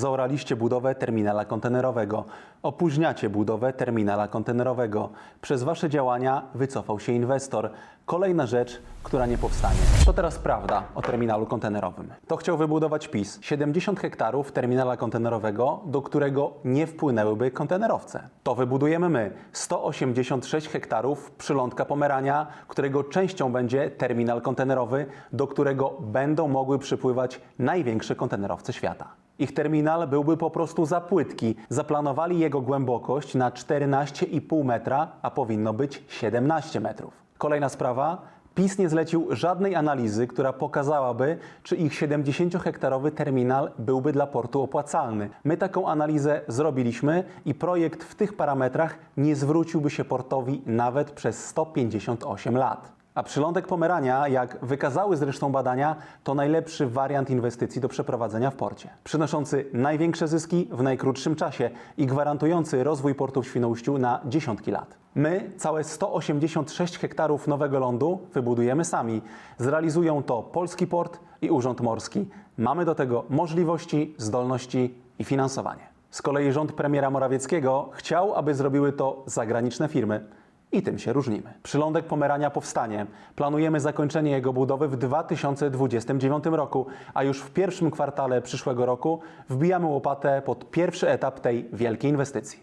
Zaoraliście budowę terminala kontenerowego. Opóźniacie budowę terminala kontenerowego. Przez wasze działania wycofał się inwestor. Kolejna rzecz, która nie powstanie. To teraz prawda o terminalu kontenerowym. To chciał wybudować PiS. 70 hektarów terminala kontenerowego, do którego nie wpłynęłyby kontenerowce. To wybudujemy my. 186 hektarów przylądka Pomerania, którego częścią będzie terminal kontenerowy, do którego będą mogły przypływać największe kontenerowce świata. Ich terminal byłby po prostu za płytki. Zaplanowali jego głębokość na 14,5 metra, a powinno być 17 metrów. Kolejna sprawa. PiS nie zlecił żadnej analizy, która pokazałaby, czy ich 70-hektarowy terminal byłby dla portu opłacalny. My taką analizę zrobiliśmy i projekt w tych parametrach nie zwróciłby się portowi nawet przez 158 lat. A przylądek Pomerania, jak wykazały zresztą badania, to najlepszy wariant inwestycji do przeprowadzenia w porcie. Przynoszący największe zyski w najkrótszym czasie i gwarantujący rozwój portu w Świnoujściu na dziesiątki lat. My całe 186 hektarów nowego lądu wybudujemy sami. Zrealizują to Polski Port i Urząd Morski. Mamy do tego możliwości, zdolności i finansowanie. Z kolei rząd premiera Morawieckiego chciał, aby zrobiły to zagraniczne firmy. I tym się różnimy. Przylądek Pomerania powstanie. Planujemy zakończenie jego budowy w 2029 roku, a już w pierwszym kwartale przyszłego roku wbijamy łopatę pod pierwszy etap tej wielkiej inwestycji.